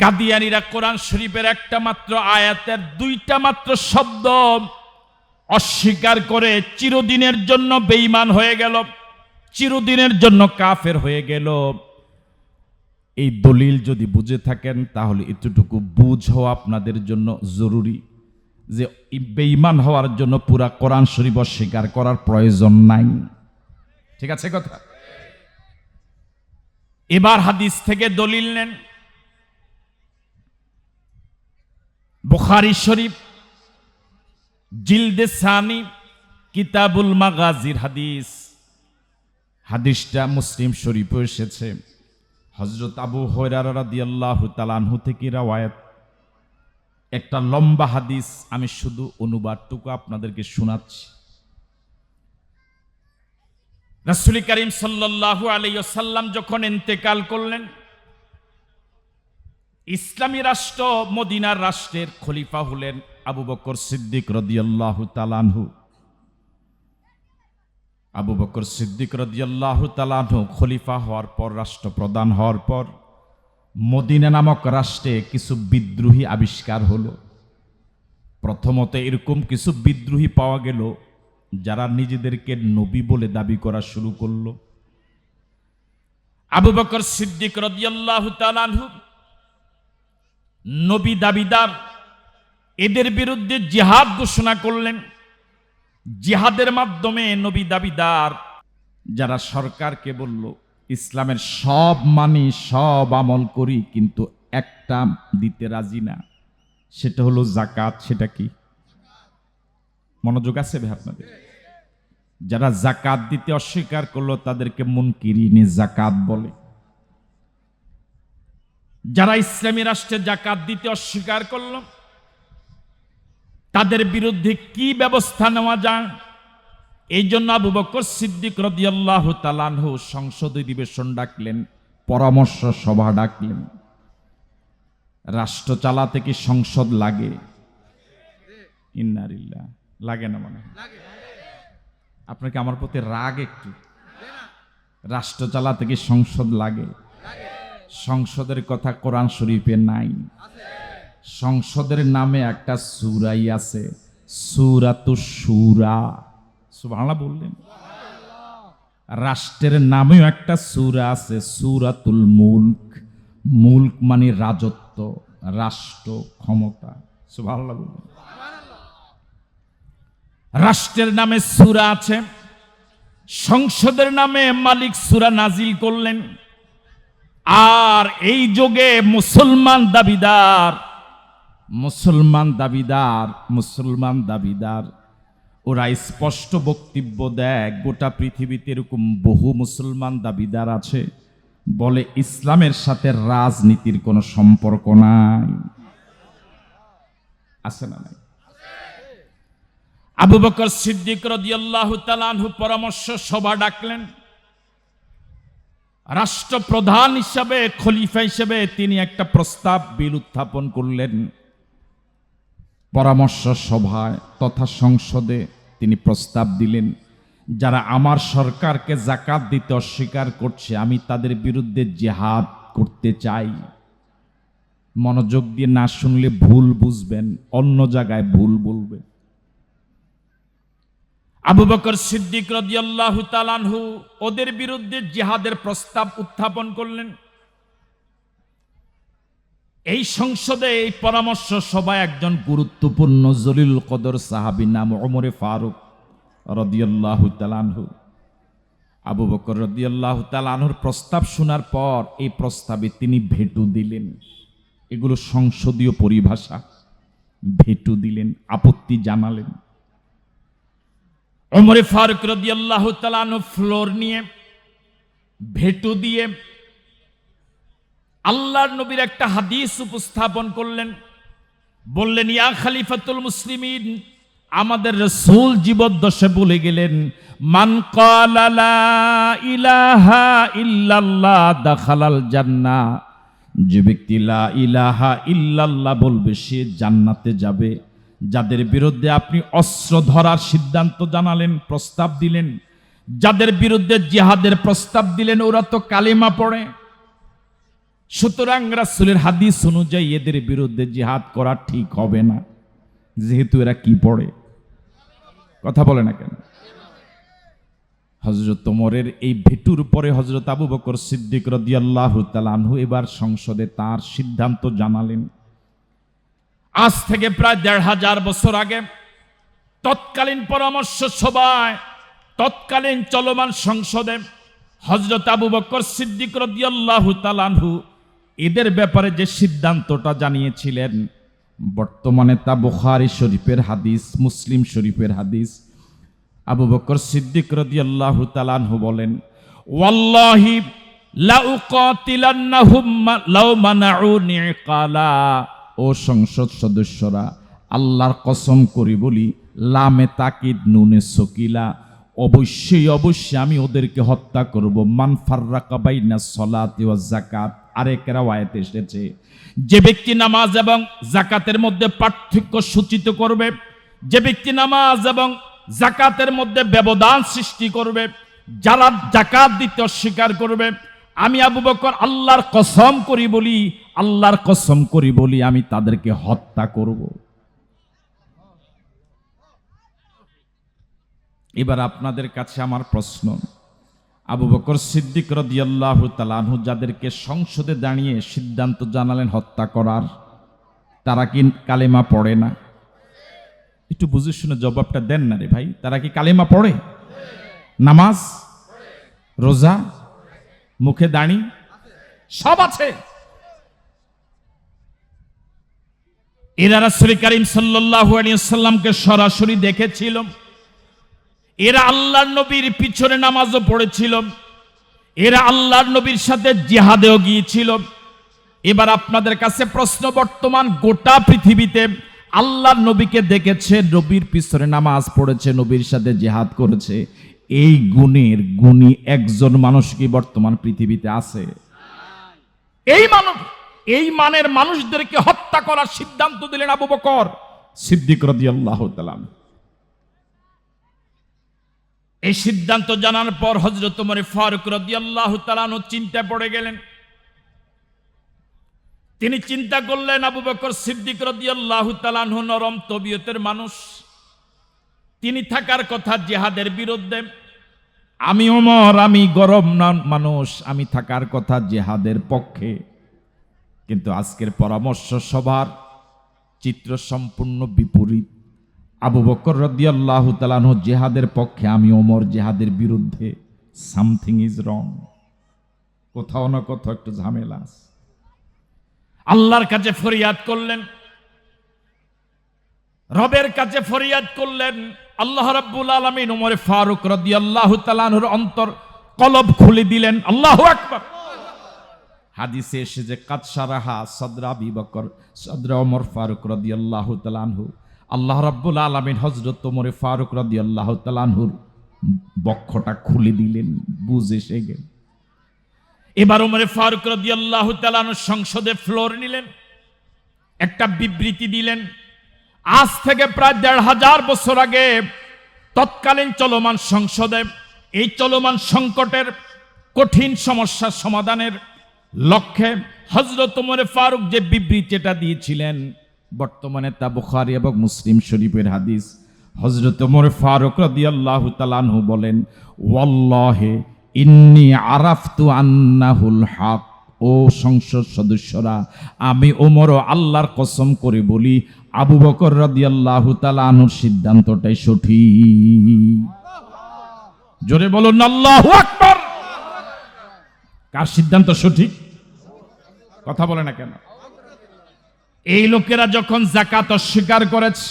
কাদিয়ানিরা কোরআন শরীফের একটা মাত্র আয়াতের দুইটা মাত্র শব্দ অস্বীকার করে চিরদিনের জন্য বেঈমান হয়ে গেল, চিরদিনের জন্য কাফের হয়ে গেল। এই দলিল যদি বুঝে থাকেন, তাহলে এতটুকু বুঝও আপনাদের জন্য জরুরি যে বেঈমান হওয়ার জন্য পুরা কোরআন শরীফ অস্বীকার করার প্রয়োজন নাই। ঠিক আছে কথা? এবার হাদিস থেকে দলিল নেন। বুখারি শরীফ, জিলদে সানি, কিতাবুল মাগাজির হাদিস। হাদিসটা মুসলিম শরীফে এসেছে। হজরত আবু হয়রার রাদিয়াল্লাহু তালানহু থেকে রাওয়ায়াত। একটা লম্বা হাদিস আমি শুধু অনুবাদটুকু আপনাদেরকে শোনাচ্ছি। রাসূল করিম সাল্লাল্লাহু আলাইহি ওয়াসাল্লাম যখন ইন্তেকাল করলেন ইসলামী রাষ্ট্র, মদিনার রাষ্ট্রের খলিফা হলেন আবু বকর সিদ্দিক রদিয়াল্লাহু তালানহু আবু বকর সিদ্দিক রদিয়াল্লাহু তালানহু খলিফা হওয়ার পর রাষ্ট্র রাষ্ট্রপ্রধান হওয়ার পর, মদিনা নামক রাষ্ট্রে কিছু বিদ্রোহী আবিষ্কার হলো। প্রথমত এরকম কিছু বিদ্রোহী পাওয়া গেল, যারা নিজেদেরকে নবী বলে দাবি করা শুরু করল। আবু বকর সিদ্দিক রদিয়াল্লাহু তালানহু নবী দাবিদার, এদের বিরুদ্ধে জিহাদ ঘোষণা করলেন। জিহাদের মাধ্যমে নবী দাবিদার, যারা সরকারকে বলল, ইসলামের সব মানি, সব আমল করি, কিন্তু একটা দিতে রাজি না, সেটা হলো জাকাত সেটা কি? মনোযোগ আছে ভাই আপনাদের? যারা জাকাত দিতে অস্বীকার করল, তাদেরকে মুনকিরিনে জাকাত বলে। যারা ইসলামী রাষ্ট্রে জাকাত দিতে অস্বীকার করল, তাদের বিরুদ্ধে কি ব্যবস্থা নেওয়া যায়? এই জন্য আবু বকর সিদ্দিক রদিয়াল্লাহ তালানহু সংসদ অধিবেশন ডাকলেন, পরামর্শ সভা ডাকলেন। রাষ্ট্র চালাতে কি সংসদ লাগে? ইন্নারিল্লা লাগে না মনে হয়? আপনার কি আমার প্রতি রাগ একটু? রাষ্ট্র চালাতে কি সংসদ লাগে? সংসদের কথা কোরআন শরীফে নাই। সংসদের নামে একটা সুরাই আছে সুরাতু সুরা। সুবহানাল্লাহ বললেন। রাষ্ট্রের নামেও একটা সুরা আছে, সুরাতুল মুলক। মুলক মানে রাজত্ব, রাষ্ট্র ক্ষমতা। সুবহানাল্লাহ বললেন। রাষ্ট্রের নামে সুরা আছে, সংসদের নামে মালিক সুরা নাজিল করলেন। আর এই যুগে মুসলমান দাবিদার মুসলমান দাবিদার মুসলমান দাবিদার। ওরা স্পষ্ট বক্তব্য দেয়, গোটা পৃথিবীতে এরকম বহু মুসলমান দাবিদার আছে। বলে ইসলামের সাথে রাজনীতির কোনো সম্পর্ক নাই। আছে না নাই? আবু বকর সিদ্দিক রদিয়াল্লাহু তাআলাহু পরামর্শ সভা ডাকলেন। রাষ্ট্রপ্রধান হিসাবে, খলিফা হিসেবে তিনি একটা প্রস্তাব বিল উত্থাপন করলেন। পরামর্শ সভায় তথা সংসদে তিনি প্রস্তাব দিলেন, যারা আমার সরকারকে জাকাত দিতে অস্বীকার করছে, আমি তাদের বিরুদ্ধে জেহাদ করতে চাই। মনোযোগ দিয়ে না শুনলে ভুল বুঝবেন, অন্য জায়গায় ভুল বলবেন। আবু বকর সিদ্দিক রদিয়াল্লাহু তালানহু ওদের বিরুদ্ধে জিহাদের প্রস্তাব উত্থাপন করলেন। এই সংসদে এই পরামর্শ সভায় একজন গুরুত্বপূর্ণ জলিল কদর সাহাবী নাম অমরে ফারুক রদিয়াল্লাহু তালানহু আবু বকর রদিয়াল্লাহু তালানহুর প্রস্তাব শোনার পর এই প্রস্তাবে তিনি ভেটু দিলেন। এগুলো সংসদীয় পরিভাষা। ভেটু দিলেন, আপত্তি জানালেন। ওমরে ফারুক রদিয়াল্লাহু তালানহু ফ্লোর নিয়ে, ভেটু দিয়ে আল্লাহর নবীর একটা হাদিস উপস্থাপন করলেন। বললেন, ইয়া খালিফাতুল মুসলিমিন, আমাদের রসুল জীবদ্দশে বলে গেলেন, মান ইলাহা ইল্লাল্লাহ দাখালাল জান্নাহ। যে ব্যক্তি লা ইলাহা ইল্লাল্লাহ বলবে, সে জান্নাতে যাবে। যাদের বিরুদ্ধে আপনি অস্ত্র ধরার সিদ্ধান্ত জানালেন, প্রস্তাব দিলেন, যাদের বিরুদ্ধে জিহাদের প্রস্তাব দিলেন, ওরা তো কালিমা পড়ে। সুতরাং রাসূলের হাদিস অনুযায়ী এদের বিরুদ্ধে জিহাদ করা ঠিক হবে না। যেহেতু এরা কি পড়ে? কথা বলে না কেন? হজরত ওমরের এই ভেটুর পরে হজরত আবু বকর সিদ্দিক রদিয়াল্লাহু তালানহু এবার সংসদে তার সিদ্ধান্ত জানালেন। আজ থেকে প্রায় দেড় হাজার বছর আগে, তৎকালীন পরামর্শ সভায়, তৎকালীন চলমান সংসদে হজরত আবু বকর সিদ্দিক রদিয়াল্লাহু তালানহু এদের ব্যাপারে যে সিদ্ধান্তটা জানিয়েছিলেন, বর্তমানে তা বুখারী শরীফের হাদিস, মুসলিম শরীফের হাদিস। আবু বকর সিদ্দিক রদিয়াল্লাহু তালানহু বলেন, ওয়াল্লাহি লাউকাতিলান্নাহুম মা- লাউ মানাউনি কালা ও সংসদ সদস্যরা, আল্লাহর কসম করি বলি, লামে তাকিদ, নুনে সকিলা, অবশ্যই অবশ্যই আমি ওদেরকে হত্যা করব। মান ফাররাকা বাইনা সলাতি ওয়াজ যাকাত, আরেক রাওয়ায়াত এসেছে। যে ব্যক্তি নামাজ এবং জাকাতের মধ্যে পার্থক্য সূচিত করবে, যে ব্যক্তি নামাজ এবং জাকাতের মধ্যে ব্যবধান সৃষ্টি করবে, যারা জাকাত দিতে অস্বীকার করবে আমি আবু বকর আল্লাহর কসম করি বলি, আল্লাহর কসম করি বলি আমি তাদেরকে হত্যা করব। এবার আপনাদের কাছে আমার প্রশ্ন। আবু বকর সিদ্দিক রদিয়াল্লাহ তালানহু যাদেরকে সংসদে দাঁড়িয়ে সিদ্ধান্ত জানালেন হত্যা করার, তারা কি কালেমা পড়ে না? একটু বুঝে শুনে জবাবটা দেন না রে ভাই, তারা কি কালেমা পড়ে? নামাজ? রোজা? মুখে দাঁড়ি। সব আছে। এরা রাসূল করিম সাল্লামকে সরাসরি দেখেছিল। এরা আল্লাহ নবীর পিছনে নামাজও পড়েছিল। এরা আল্লাহর নবীর সাথে জিহাদেও গিয়েছিল। এবার আপনাদের কাছে প্রশ্ন, বর্তমান গোটা পৃথিবীতে আল্লাহর নবীকে দেখেছে, নবীর পিছনে নামাজ পড়েছে, নবীর সাথে জেহাদ করেছে। এই গুণের গুণী একজন মানুষ কি বর্তমান পৃথিবীতে আছে? এই মানব এই মানের মানুষদেরকে হত্যা করার সিদ্ধান্ত দিলেন আবু বকর। সিদ্দিক রাদিয়াল্লাহু তাআলা এই সিদ্ধান্ত জানার পর হজরত মরে ফারুক রাদিয়াল্লাহু তাআলা চিন্তায় পড়ে গেলেন। তিনি চিন্তা করলেন আবু বকর সিদ্দিক রাদিয়াল্লাহু তাআলা নরম তবিয়তের মানুষ। তিনি থাকার কথা জেহাদের বিরুদ্ধে, আমি ওমর, আমি গরম মানুষ, আমি থাকার কথা জেহাদের পক্ষে। কিন্তু আজকের পরামর্শ সবার চিত্র সম্পূর্ণ বিপরীত। আবু বকর রদিয়াল্লাহু তালানহ জেহাদের পক্ষে আমি ওমর জেহাদের বিরুদ্ধে সামথিং ইজ রং কোথাও না কোথাও একটু ঝামেলা আল্লাহর কাছে ফরিয়াদ করলেন, রবের কাছে ফরিয়াদ করলেন আল্লাহ রাব্বুল আলামিন ওমর ফারুক রাদিয়াল্লাহু তাআলার অন্তর কলব খুলে দিলেন, আল্লাহু আকবার! হাদিসে এসে যে কাদসারাহা সদরা আবি বকর, সদরা ওমর ফারুক রাদিয়াল্লাহু তাআলাহু আল্লাহ রাব্বুল আলামিন হযরত ওমর ফারুক রাদিয়াল্লাহু তাআলাহুর বক্ষটা খুলে দিলেন, বুঝ এসে গেল। এবার ওমরে ফারুক রাদিয়াল্লাহু তাআলাহু সংসদে ফ্লোর নিলেন, একটা বিবৃতি দিলেন আজ থেকে প্রায় দেড় হাজার বছর আগে তৎকালীন চলমান সংসদে এই চলমান সংকটের কঠিন সমস্যার সমাধানের লক্ষ্যে হজরত ওমরে ফারুক যে বিবৃতিটা দিয়েছিলেন, বর্তমানে তা বুখারী এবং মুসলিম শরীফের হাদিস। হজরত ওমর ফারুক রাদিয়াল্লাহু তাআলাহু বলেন, ওয়াল্লাহে ইন্নি আরাফতু আন্নাহুল হক। ও সংসদ সদস্যরা, আমি ওমর আল্লাহর কসম করে বলি আবু বকর রাদিয়াল্লাহু তাআলা সিদ্ধান্তটাই সঠিক। জোরে বলুন, আল্লাহু কার সিদ্ধান্ত সঠিক? কথা বলে না কেন? এই লোকেরা যখন জাকাত অস্বীকার করেছে,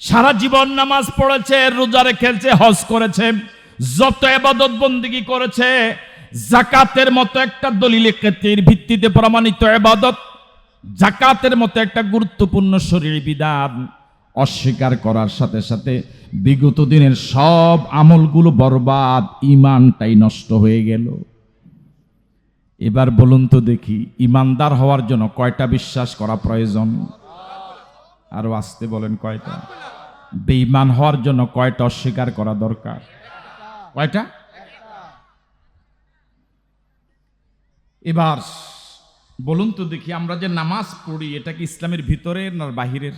সারা জীবন নামাজ পড়েছে, রোজা রেখেছে, হজ করেছে, যত এবাদত বন্দিগি করেছে জাকাতের মতো একটা দলিলে ভিত্তিতে প্রমাণিত এবাদত জাকাতের মতো একটা গুরুত্বপূর্ণ শরীর বিধান অস্বীকার করার সাথে সাথে বিগত দিনের সব আমলগুলো বরবাদ ইমানটাই নষ্ট হয়ে গেল। এবার বলুন তো দেখি ইমানদার হওয়ার জন্য কয়টা বিশ্বাস করা প্রয়োজন? আরও আসতে বলেন কয়টা? বেঈমান হওয়ার জন্য কয়টা অস্বীকার করা দরকার? কয়টা? এবার বলুন তো দেখি, আমরা যে নামাজ পড়ি, এটা কি ইসলামের ভিতরে না বাহিরের?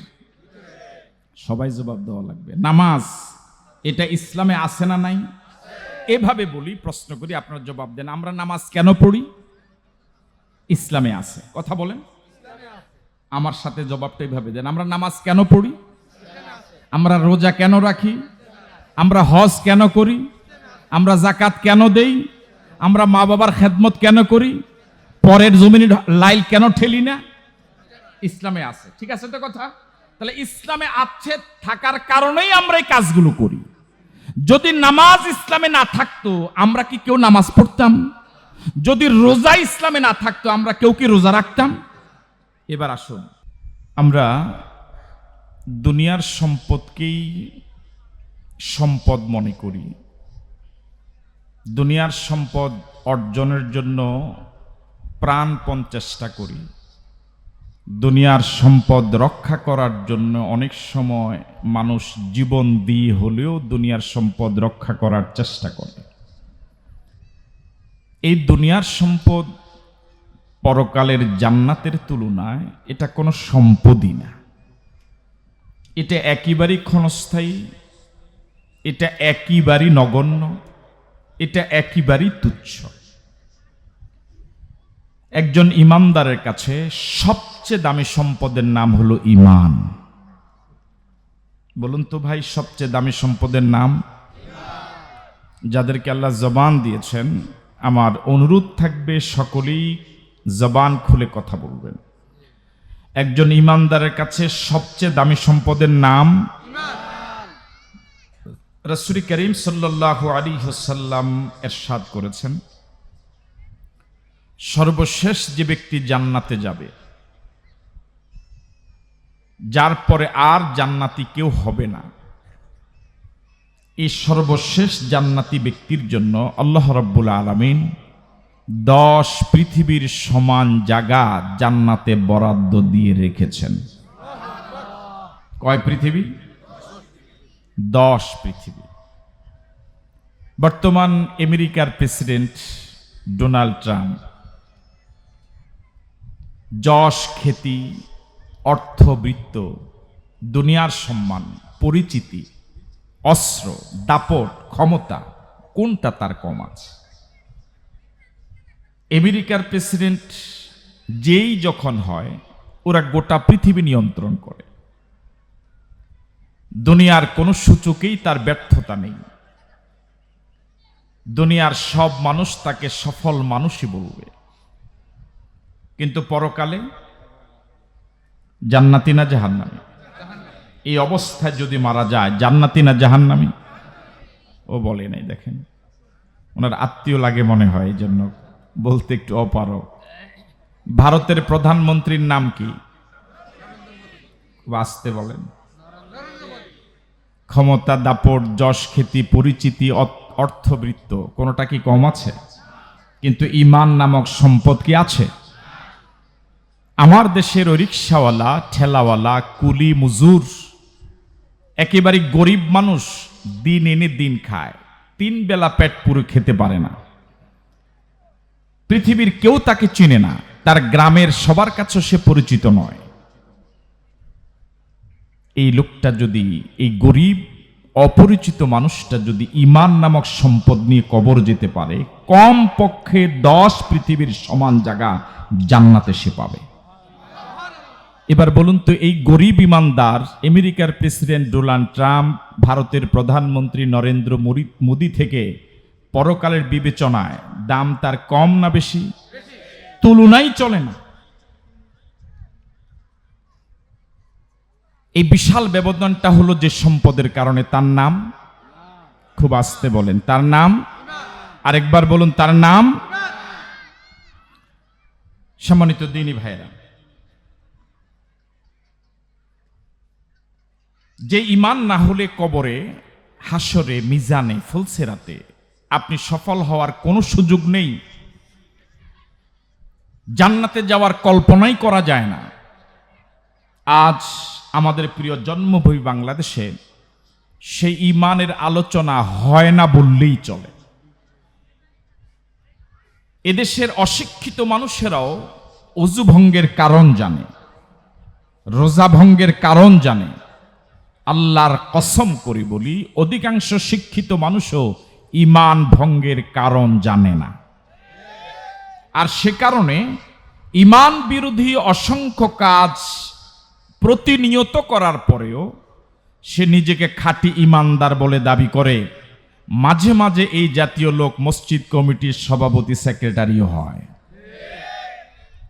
সবাই জবাব দেওয়া লাগবে। নামাজ, এটা ইসলামে আছে না নাই? এভাবে বলি, প্রশ্ন করি, আপনার জবাব দেন। আমরা নামাজ কেন পড়ি? ইসলামে আছে। কথা বলেন। আমার সাথে জবাবটা এইভাবে দেন। আমরা নামাজ কেন পড়ি? আমরা রোজা কেন রাখি? আমরা হজ কেন করি? আমরা জাকাত কেন দেই? আমরা মা বাবার খেদমত কেন করি? পরের জমিনে লাইল কেন ঠেলি না? ইসলামে আছে। ঠিক আছে তো কথা? তাহলে ইসলামে আছে থাকার কারণেই আমরা এই কাজগুলো করি। যদি নামাজ ইসলামে না থাকতো, আমরা কি কেউ নামাজ পড়তাম? যদি রোজা ইসলামে না থাকতো, আমরা কেউ কি রোজা রাখতাম? এবার আসুন। আমরা দুনিয়ার সম্পদকেই সম্পদ মনে করি। দুনিয়ার সম্পদ অর্জনের জন্য প্রাণপণ চেষ্টা করি। দুনিয়ার সম্পদ রক্ষা করার জন্য অনেক সময় মানুষ জীবন দিয়ে হলেও দুনিয়ার সম্পদ রক্ষা করার চেষ্টা করে। এই দুনিয়ার সম্পদ পরকালের জান্নাতের তুলনায় এটা কোনো সম্পদই না। এটা একেবারেই ক্ষণস্থায়ী, এটা একেবারেই নগণ্য, এটা একেবারেই তুচ্ছ। একজন ইমানদারের কাছে সবচেয়ে দামি সম্পদের নাম হলো ইমান। বলুন তো ভাই, সবচেয়ে দামি সম্পদের নাম? যাদেরকে আল্লাহ জবান দিয়েছেন, আমার অনুরোধ থাকবে সকলেই জবান খুলে কথা বলবেন। একজন ইমানদারের কাছে সবচেয়ে দামি সম্পদের নাম? রসুল করিম সাল্লাহ আলী হাসাল্লাম এরশাদ করেছেন। সর্বশেষ যে ব্যক্তি জান্নাতে যাবে, যার পরে আর জান্নাতি কেউ হবে না। এই সর্বশেষ জান্নাতি ব্যক্তির জন্য আল্লাহ রব্বুল আলমিন দশ পৃথিবীর সমান জায়গা জান্নাতে বরাদ্দ দিয়ে রেখেছেন। কয় পৃথিবী? দশ পৃথিবী। বর্তমান আমেরিকার প্রেসিডেন্ট ডোনাল্ড ট্রাম্প যশ খ্যাতি অর্থবৃত্ত, দুনিয়ার সম্মান, পরিচিতি, অস্ত্র, দাপট, ক্ষমতা, কোনটা তার কম আছে? আমেরিকার প্রেসিডেন্ট যেই যখন হয়, ওরা গোটা পৃথিবী নিয়ন্ত্রণ করে। দুনিয়ার কোনো সূচকেই তার ব্যর্থতা নেই। দুনিয়ার সব মানুষ তাকে সফল মানুষই বলবে। কিন্তু পরকালে জান্নাতি না জাহান্নামী। এই অবস্থায় যদি মারা যায়, জান্নাতি না জাহান্নামী? ও বলে নাই, দেখেন। ওনার আত্মীয় লাগে মনে হয় এই জন্য বলতে একটু অপারক ভারতের প্রধানমন্ত্রীর নাম কি? আসতে বলেন। ক্ষমতা দাপট, যশ খ্যাতি পরিচিতি অর্থবৃত্ত, কোনোটা কি কম আছে? কিন্তু ইমান নামক সম্পদ কি আছে? আমার দেশের ওই রিক্সাওয়ালা, ঠেলাওয়ালা, কুলি, মজুর, একেবারে গরিব মানুষ দিন এনে দিন খায়। তিন বেলা পেট পুরো খেতে পারে না। পৃথিবীর কেউ তাকে চিনে না। তার গ্রামের সবার কাছে সে পরিচিত নয়। এই লোকটা যদি, এই গরিব, অপরিচিত মানুষটা যদি ইমান নামক সম্পদ নিয়ে কবর যেতে পারে কম পক্ষে দশ পৃথিবীর সমান জায়গা জান্নাতে সে পাবে। এবার বলুন তো, এই গরিব ইমানদার, আমেরিকার প্রেসিডেন্ট ডোনাল্ড ট্রাম্প, ভারতের প্রধানমন্ত্রী নরেন্দ্র মোদি- থেকে পরকালের বিবেচনায় দাম তার কম না বেশি? তুলনাই চলে না। এই বিশাল ব্যবধানটা হলো যে সম্পদের কারণে তার নাম খুব আস্তে বলেন। তার নাম, আরেকবার বলুন, তার নাম? সম্মানিত দিনী ভাইরা যে ইমান না হলে কবরে হাসরে মিজানে, ফুলসেরাতে আপনি সফল হওয়ার কোনো সুযোগ নেই। জান্নাতে যাওয়ার কল্পনাই করা যায় না। আজ আমাদের প্রিয় জন্মভূমি বাংলাদেশে সেই ইমানের আলোচনা হয় না বললেই চলে। এদেশের অশিক্ষিত মানুষেরাও অজু ভঙ্গের কারণ জানে, রোজা ভঙ্গের কারণ জানে আল্লাহর কসম করি বলি, অধিকাংশ শিক্ষিত মানুষও ইমান ভঙ্গের কারণ জানে না। আর সে কারণে ইমান বিরোধী অসংখ্য কাজ প্রতিনিয়ত করার পরেও সে নিজেকে খাঁটি ইমানদার বলে দাবি করে। মাঝে মাঝে এই জাতীয় লোক মসজিদ কমিটির সভাপতি, সেক্রেটারিও হয়।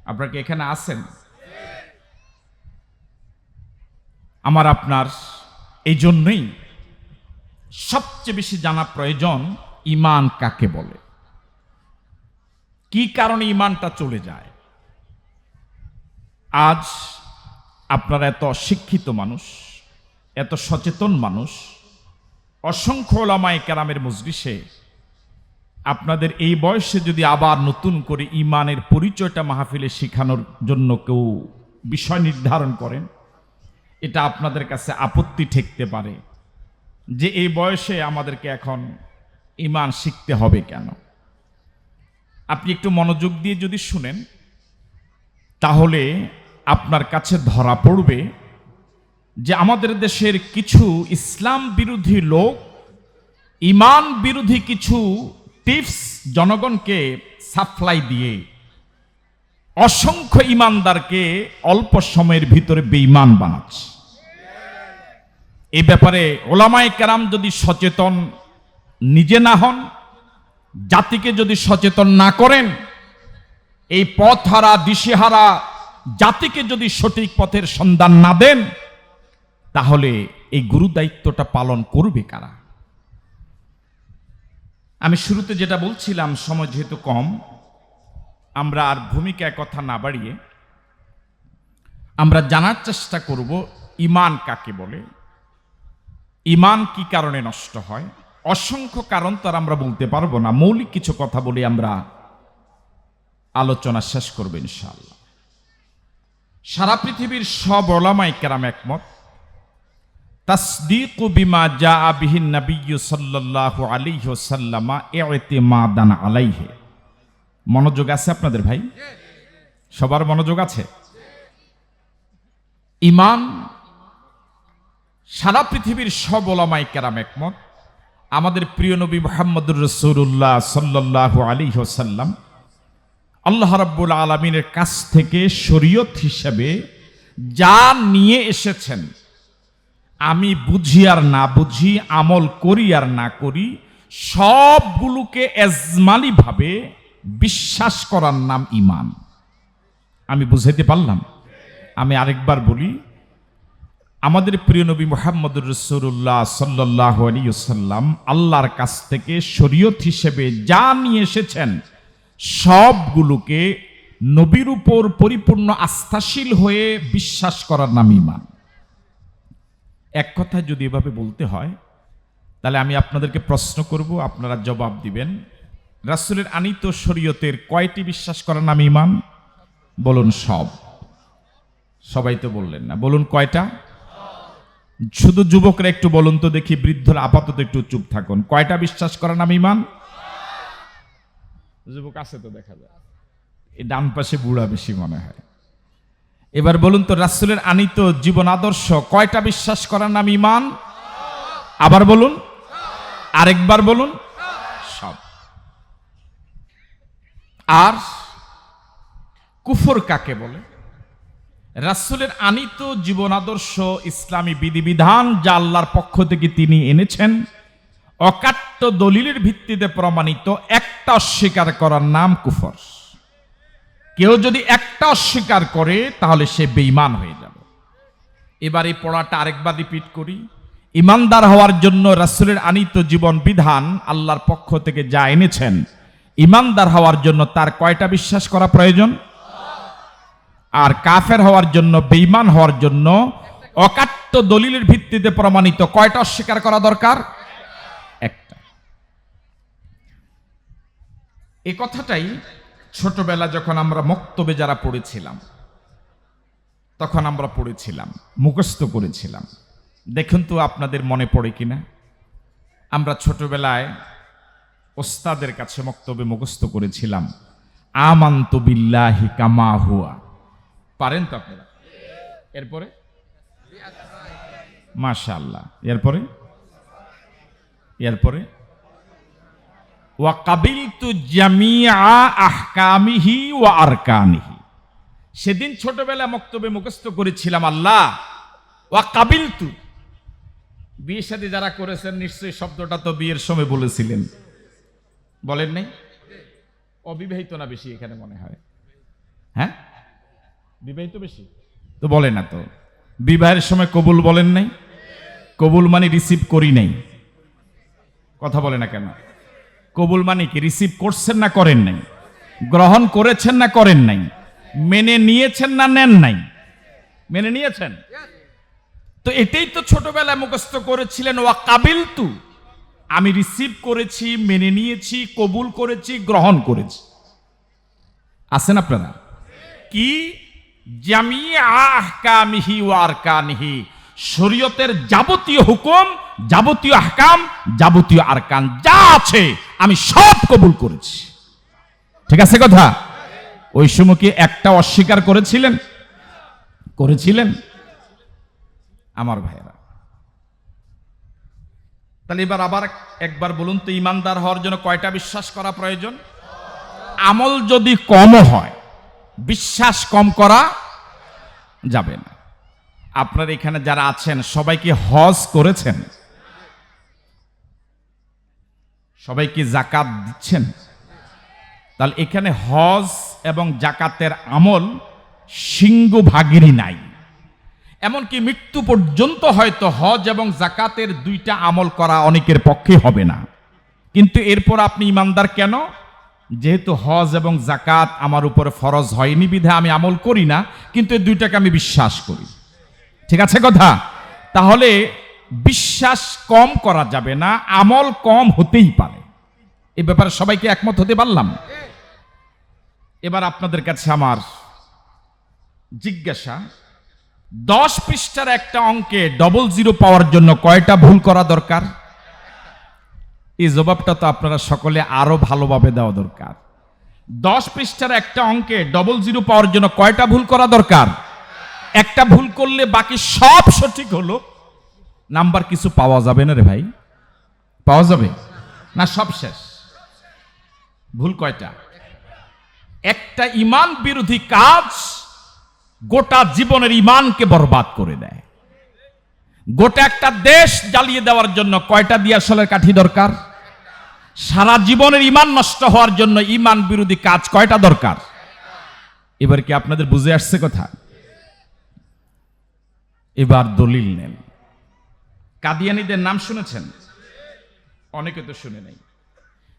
আপনারা কি এখানে আছেন? আমার আপনার এই জন্যই সবচেয়ে বেশি জানা প্রয়োজন ইমান কাকে বলে? কি কারণে ইমানটা চলে যায়? আজ আপনারা এত শিক্ষিত মানুষ, এত সচেতন মানুষ, অসংখ্য ওলামায় কেরামের মজলিসে আপনাদের এই বয়সে যদি আবার নতুন করে ইমানের পরিচয়টা মাহফিলে শেখানোর জন্য কেউ বিষয় নির্ধারণ করেন এটা আপনাদের কাছে আপত্তি ঠেকতে পারে যে এই বয়সে আমাদেরকে এখন ইমান শিখতে হবে কেন? আপনি একটু মনোযোগ দিয়ে যদি শুনেন, তাহলে আপনার কাছে ধরা পড়বে যে আমাদের দেশের কিছু ইসলাম বিরোধী লোক ইমান বিরোধী কিছু টিপস জনগণকে সাপ্লাই দিয়ে অসংখ্য ইমানদারকে অল্প সময়ের ভিতরে বেঈমান বানাচ্ছে। এই ব্যাপারে ওলামায় কেরাম যদি সচেতন নিজে না হন, জাতিকে যদি সচেতন না করেন, এই পথ হারা দিশেহারা জাতিকে যদি সঠিক পথের সন্ধান না দেন, তাহলে এই গুরু দায়িত্বটা পালন করবে কারা? আমি শুরুতে যেটা বলছিলাম, সময় যেহেতু কম, আমরা আর ভূমিকায় কথা না বাড়িয়ে আমরা জানার চেষ্টা করব, ইমান কাকে বলে? ইমান কি কারণে নষ্ট হয়? অসংখ্য কারণ তো আর আমরা বলতে পারব না। মৌলিক কিছু কথা বলে আমরা আলোচনা শেষ করব ইনশাআল্লাহ। সারা পৃথিবীর সব ওলামাই কেরাম একমত, তাসদিকু বিমা যা বিহিন নবিয়্যু সাল্লাল্লাহু আলাইহি ওয়াসাল্লামা ইতিমাদান আলাইহি। মনোযোগ আছে আপনাদের ভাই? সবার মনোযোগ আছে? ইমান সারা পৃথিবীর সব ওলামাই কেরাম একমত। আমাদের প্রিয় নবী মোহাম্মদুর রসুল্লাহ সাল্লাহ আলী ওসাল্লাম আল্লাহ রাব্বুল আলমিনের কাছ থেকে শরীয়ত হিসেবে যা নিয়ে এসেছেন, আমি বুঝি আর না বুঝি, আমল করি আর না করি, সবগুলোকে এজমালিভাবে বিশ্বাস করার নাম ইমান আমি বুঝাইতে পারলাম? আমি আরেকবার বলি আমাদের প্রিয় নবী মোহাম্মদুর রসুল্লাহ সাল্লাহ আলিয়াল্লাম আল্লাহর কাছ থেকে শরীয়ত হিসেবে যা নিয়ে এসেছেন, সবগুলোকে নবীর উপর পরিপূর্ণ আস্থাশীল হয়ে বিশ্বাস করার নাম ইমান এক কথায় যদি এভাবে বলতে হয়, তাহলে আমি আপনাদেরকে প্রশ্ন করব, আপনারা জবাব দিবেন, রাসুলের আনিত শরীয়তের কয়টি বিশ্বাস করার নাম ইমান বলুন সব। সবাই তো বললেন না। বলুন কয়টা? শুধু যুবকরা একটু বলুন তো দেখি, বৃদ্ধরা আপাতত একটু চুপ থাকুন। কয়টা বিশ্বাস করার নাম ইমান যুবক আছে তো দেখা যায়। এই ডান পাশে বুড়া বেশি মনে হয়। এবার বলুন তো, রাসুলের আনিত জীবন আদর্শ কয়টা বিশ্বাস করার নাম ইমান আবার বলুন। আরেকবার বলুন। সব। আর কুফর কাকে বলে? রাসুলের আনিত জীবন আদর্শ ইসলামী বিধিবিধান যা আল্লাহর পক্ষ থেকে তিনি এনেছেন, অকাট্য দলিলের ভিত্তিতে প্রমাণিত একটা অস্বীকার করার নাম কুফর। কেউ যদি একটা অস্বীকার করে, তাহলে সে বেঈমান হয়ে যাবে। এবার এই পড়াটা আরেকবার রিপিট করি। ইমানদার হওয়ার জন্য রাসুলের আনিত জীবন বিধান আল্লাহর পক্ষ থেকে যা এনেছেন, ইমানদার হওয়ার জন্য তার কয়টা বিশ্বাস করা প্রয়োজন? আর কাফের হওয়ার জন্য বেইমান হওয়ার জন্য অকাট্য দলিলের ভিত্তিতে প্রমাণিত। কয়টা অস্বীকার করা দরকার? একটা। এ কথাটাই ছোটবেলা যখন আমরা মক্তবে যারা পড়েছিলাম, তখন আমরা পড়েছিলাম, মুখস্থ করেছিলাম। দেখুন তো আপনাদের মনে পড়ে কিনা? আমরা ছোটবেলায় ওস্তাদের কাছে মক্তবে মুখস্থ করেছিলাম, আমান্ত বিল্লাহি কামা হুয়া। পারেন তো আপনারা? এরপরে? মাশাআল্লাহ। এরপরে? এরপরে? ওয়া কাবিলতু জামিআ আহকামিহি ওয়া আরকানিহি সেদিন ছোটবেলা মক্তবে মুখস্থ করেছিলাম, আল্লাহ, ওয়া কাবিলতু। বিয়ের সাথে যারা করেছেন, নিশ্চয়ই শব্দটা তো বিয়ের সময় বলেছিলেন। বলেন নাই? অবিবাহিত না বেশি এখানে মনে হয়। হ্যাঁ? বিবাহিত বেশি? তো বলে না তো। বিবাহের সময় কবুল বলেন নাই? কবুল মানে রিসিভ করি নাই। কথা বলে না কেন? কবুল মানে কি? রিসিভ করছেন না করেন নাই? গ্রহণ করেছেন না করেন নাই? মেনে নিয়েছেন না নেন নাই? মেনে নিয়েছেন? তো এটাই তো ছোটবেলায় মুখস্থ করেছিলেন, ওয়া কাবিল তু আমি রিসিভ করেছি, মেনে নিয়েছি, কবুল করেছি, গ্রহণ করেছি। আছেন আপনারা? কি শরীয়তের যাবতীয় হুকুম, যাবতীয় আহকাম, যাবতীয় আরকান যা আছে আমি সব কবুল করেছি। ঠিক আছে কথা? ওই সময় কি একটা অস্বীকার করেছিলেন? করেছিলেন? আমার ভাইয়েরা। তাহলে এবার আবার একবার বলুন তো, ইমানদার হওয়ার জন্য কয়টা বিশ্বাস করা প্রয়োজন? আমল যদি কম হয় বিশ্বাস কম করা যাবে না। আপনার এখানে যারা আছেন সবাই কি হজ করেছেন? সবাই কি জাকাত দিচ্ছেন? তাহলে এখানে হজ এবং জাকাতের আমল সিংহ ভাগেরই নাই। এমনকি মৃত্যু পর্যন্ত হয়তো হজ এবং জাকাতের দুইটা আমল করা অনেকের পক্ষে হবে না। কিন্তু এরপর আপনি ইমানদার কেন? যেহেতু হজ এবং জাকাত আমার উপরে ফরজ হয়নি, বিধে আমি আমল করি না, কিন্তু এই দুইটাকে আমি বিশ্বাস করি। ঠিক আছে কথা? তাহলে বিশ্বাস কম করা যাবে না, আমল কম হতেই পারে। এ ব্যাপারে সবাইকে একমত হতে পারলাম? এবার আপনাদের কাছে আমার জিজ্ঞাসা, দশ পৃষ্ঠার একটা অঙ্কে ডবল জিরো পাওয়ার জন্য কয়টা ভুল করা দরকার? এই জবাবটা তো আপনারা সকলে আরও ভালোভাবে দেওয়া দরকার। দশ পৃষ্ঠার একটা অঙ্কে ডবল জিরো পাওয়ার জন্য কয়টা ভুল করা দরকার? একটা ভুল করলে বাকি সব সঠিক হলো। নাম্বার কিছু পাওয়া যাবে না রে ভাই। পাওয়া যাবে? না, সব শেষ। ভুল কয়টা? একটা ইমান বিরোধী কাজ গোটা জীবনের ইমানকে বরবাদ করে দেয়। গোটা একটা দেশ জ্বালিয়ে দেওয়ার জন্য কয়টা দিয়াশলের কাঠি দরকার? সারা জীবনের ইমান নষ্ট হওয়ার জন্য ইমান বিরোধী কাজ কয়টা দরকার? এবার কি আপনাদের বুঝে আসছে কথা? এবার দলিল নেন। কাদিয়ানিদের নাম শুনেছেন? অনেকে তো শুনে নেই।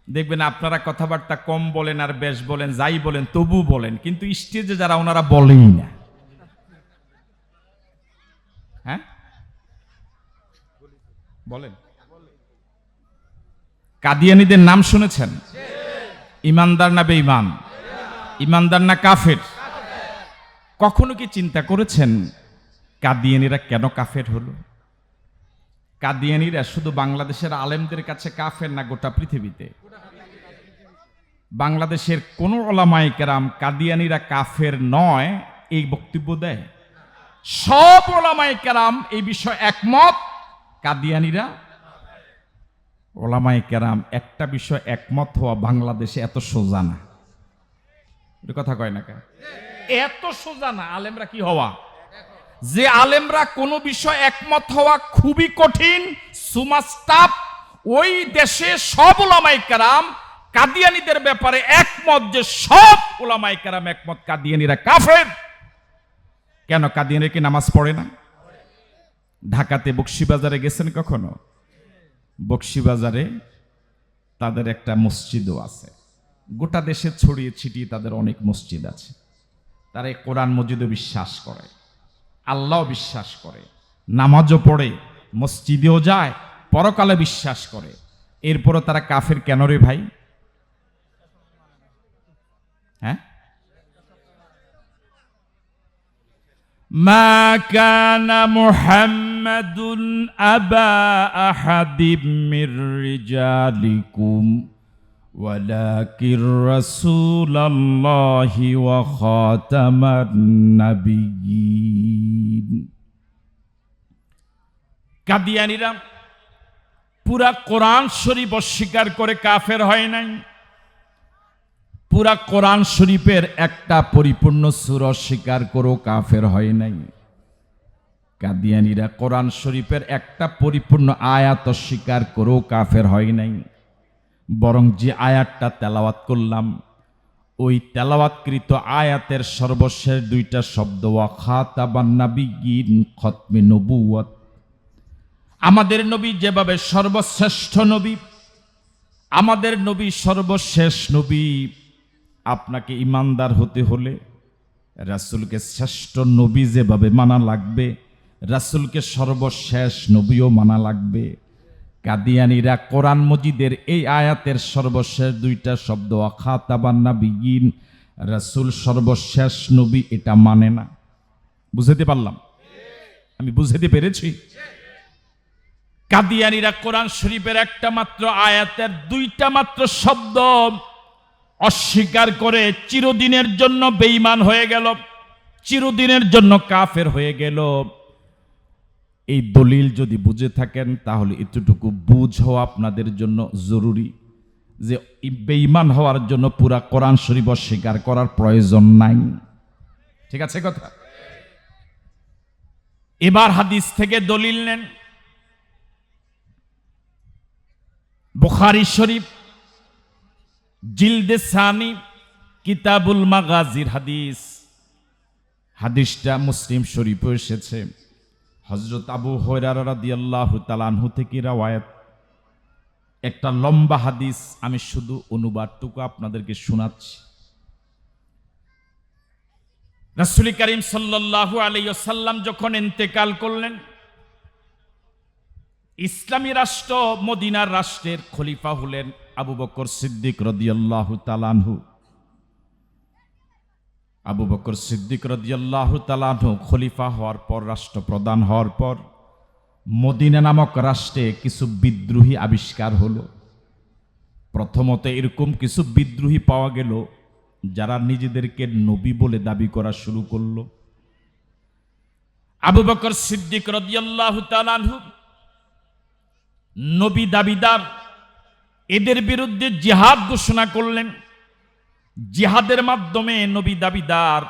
দেখবেন আপনারা কথাবার্তা কম বলেন আর বেশ বলেন, যাই বলেন তবু বলেন, কিন্তু স্টেজে যারা ওনারা বলেই না। বলেন। কাদিয়ানিদের নাম শুনেছেন? ইমানদার না বেঈমান? ইমানদার না কাফের? কখনো কি চিন্তা করেছেন কাদিয়ানিরা কেন কাফের হলো? কাদিয়ানিরা শুধু বাংলাদেশের আলেমদের কাছে কাফের না গোটা পৃথিবীতে? বাংলাদেশের কোন ওলামাই কেরাম কাদিয়ানিরা কাফের নয়, এই বক্তব্য দেয়? সব ওলামাই কেরাম এই বিষয়ে একমত? কাদিয়ানিরা ওলামাই কেরাম একটা বিষয় একমত হওয়া বাংলাদেশে এত সোজা না। কথা কয় না এত সোজা না, আলেমরা কি হওয়া? যে আলেমরা কোনো বিষয় একমত হওয়া খুবই কঠিন ওই দেশে সব ওলামাই কেরাম কাদিয়ানিদের ব্যাপারে একমত যে সব ওলামাই কেরাম একমত, কাদিয়ানিরা কাফের। কেন কাদিয়ানি কি নামাজ পড়ে না? ঢাকাতে বক্সিবাজারে গেছেন কখনো বক্সিবাজারে তাদের একটা মসজিদও আছে গোটা দেশে ছড়িয়ে ছিটিয়ে তাদের অনেক মসজিদ আছে তারা এই কোরআন মসজিদও বিশ্বাস করে আল্লাহ বিশ্বাস করে নামাজও পড়ে মসজিদেও যায় পরকালে বিশ্বাস করে এরপরও তারা কাফের কেন রে ভাই হ্যাঁ ما كان محمد أبا أحد من رجالكم ولكن رسول الله وخاتم النبيين কাদিয়ানিরা পুরা কোরআন শরীফ অস্বীকার করে কাফের হয় নাই পুরা কোরআন শরীফের একটা পরিপূর্ণ সুর অস্বীকার করেও কাফের হয় নাই কাদিয়ানিরা কোরআন শরীফের একটা পরিপূর্ণ আয়াত অস্বীকার করেও কাফের হয় নাই। বরং যে আয়াতটা তেলাওয়াত করলাম, ওই তেলাওয়াতকৃত আয়াতের সর্বশেষ দুইটা শব্দ খতমে নবুয়ত আমাদের নবী যেভাবে সর্বশ্রেষ্ঠ নবী, আমাদের নবী সর্বশেষ নবী, আপনাকে ইমানদার হতে হলে রাসূলকে শ্রেষ্ঠ নবী যেভাবে মানা লাগবে রাসূলকে সর্বশেষ নবীও মানা লাগবে। কাদিয়ানিরা কোরআন মজিদের এই আয়াতের সর্বশেষ দুইটা শব্দ অখাতাবান্না বিগিন রাসূল সর্বশেষ নবী এটা মানে না। বুঝতে পারলাম? আমি বুঝতে পেরেছি? কাদিয়ানিরা কোরআন শরীফের একটা মাত্র আয়াতের দুইটা মাত্র শব্দ অস্বীকার করে চিরদিনের জন্য বেঈমান হয়ে গেল, চিরদিনের জন্য কাফের হয়ে গেল। এই দলিল যদি বুঝে থাকেন, তাহলে এতটুকু বুঝ হওয়া আপনাদের জন্য জরুরি যে বেঈমান হওয়ার জন্য পুরা কোরআন শরীফ অস্বীকার করার প্রয়োজন নাই। ঠিক আছে কথা? এবার হাদিস থেকে দলিল নেন। বুখারি শরীফ, জিলদে সানি, কিতাবুল মাগাজির হাদিস। হাদিসটা মুসলিম শরীফে এসেছে। হজরত আবু হয়রার রাদিয়াল্লাহু তালানহু থেকে রাওয়ায়াত। একটা লম্বা হাদিস আমি শুধু অনুবাদটুকু আপনাদেরকে শোনাচ্ছি। রাসূল করিম সাল্লাল্লাহু আলাইহি ওয়াসাল্লাম যখন ইন্তেকাল করলেন, ইসলামী রাষ্ট্র মদিনার রাষ্ট্রের খলিফা হলেন আবু বকর সিদ্দিক রদিয়াল্লাহু তালানহু আবু বকর সিদ্দিক রদিয়াল্লাহু তালানহু খলিফা হওয়ার পর, রাষ্ট্রপ্রধান হওয়ার পর, মদিনা নামক রাষ্ট্রে কিছু বিদ্রোহী আবিষ্কার হলো। প্রথমত এরকম কিছু বিদ্রোহী পাওয়া গেল, যারা নিজেদেরকে নবী বলে দাবি করা শুরু করল। আবু বকর সিদ্দিক রদিয়াল্লাহু তালানহু নবী দাবিদার, এদের বিরুদ্ধে জিহাদ ঘোষণা করলেন। জিহাদের মাধ্যমে নবী দাবিদার